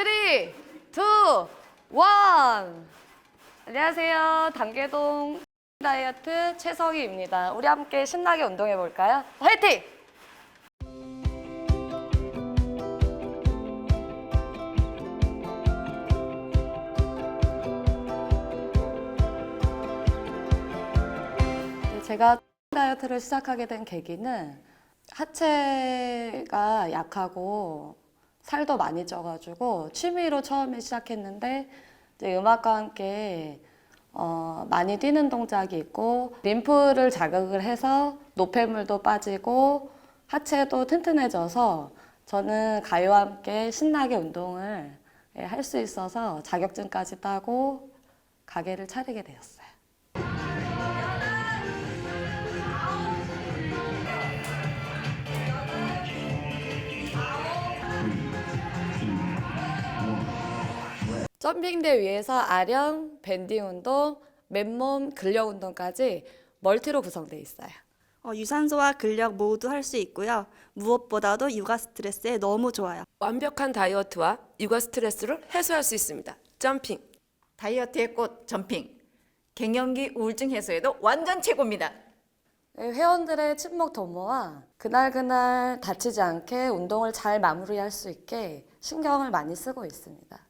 3, 2, 1. 안녕하세요. 단계동 다이어트 최성희입니다. 우리 함께 신나게 운동해 볼까요? 화이팅! 네, 제가 다이어트를 시작하게 된 계기는 하체가 약하고 살도 많이 쪄가지고 취미로 처음에 시작했는데 음악과 함께 어, 많이 뛰는 동작이 있고 림프를 자극을 해서 노폐물도 빠지고 하체도 튼튼해져서 저는 가요와 함께 신나게 운동을 예, 할수 있어서 자격증까지 따고 가게를 차리게 되었어요. 점핑대 위에서 아령, 밴딩 운동, 맨몸 근력 운동까지 멀티로 구성되어 있어요. 어, 유산소와 근력 모두 할 수 있고요. 무엇보다도 육아 스트레스에 너무 좋아요. 완벽한 다이어트와 육아 스트레스를 해소할 수 있습니다. 점핑. 다이어트의 꽃 점핑. 갱년기 우울증 해소에도 완전 최고입니다. 네, 회원들의 친목 도모와 그날그날 다치지 않게 운동을 잘 마무리할 수 있게 신경을 많이 쓰고 있습니다.